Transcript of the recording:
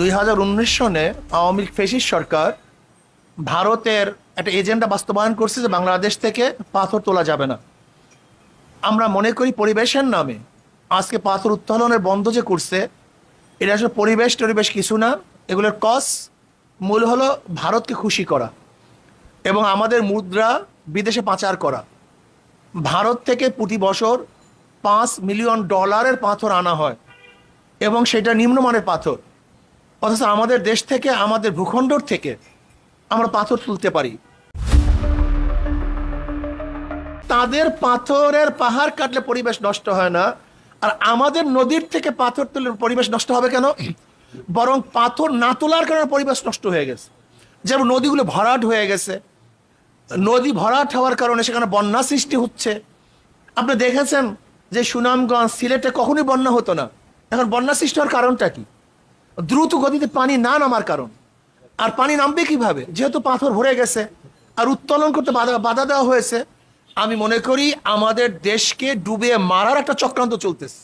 দুই হাজার উনিশ সনে আওয়ামী লীগ ফেসিস সরকার ভারতের একটা এজেন্ডা বাস্তবায়ন করছে যে বাংলাদেশ থেকে পাথর তোলা যাবে না। আমরা মনে করি পরিবেশের নামে আজকে পাথর উত্তোলনের বন্ধ যে করছে, এটা আসলে পরিবেশ টরিবেশ কিছু না, এগুলোর কস মূল হলো ভারতকে খুশি করা এবং আমাদের মুদ্রা বিদেশে পাচার করা। ভারত থেকে প্রতি বছর পাঁচ মিলিয়ন ডলারের পাথর আনা হয় এবং সেটা নিম্নমানের পাথর। অথচ আমাদের দেশ থেকে, আমাদের ভূখণ্ডর থেকে আমরা পাথর তুলতে পারি। তাদের পাথরের পাহাড় কাটলে পরিবেশ নষ্ট হয় না, আর আমাদের নদীর থেকে পাথর তুললে পরিবেশ নষ্ট হবে কেন? বরং পাথর না তোলার কারণে পরিবেশ নষ্ট হয়ে গেছে। যেমন নদীগুলো ভরাট হয়ে গেছে। নদী ভরাট হওয়ার কারণে সেখানে বন্যা সৃষ্টি হচ্ছে। আপনি দেখেছেন যে সুনামগঞ্জ সিলেটে কখনোই বন্যা হতো না। এখন বন্যা সৃষ্টি হওয়ার কারণটা কি? দ্রুত গতিতে পানি না নামার কারণ। আর পানি নামবে কীভাবে? যেহেতু পাথর ভরে গেছে, আর উত্তোলন করতে বাধা বাধা দেওয়া হয়েছে, আমি মনে করি আমাদের দেশকে ডুবে মারার একটা চক্রান্ত চলতেছে।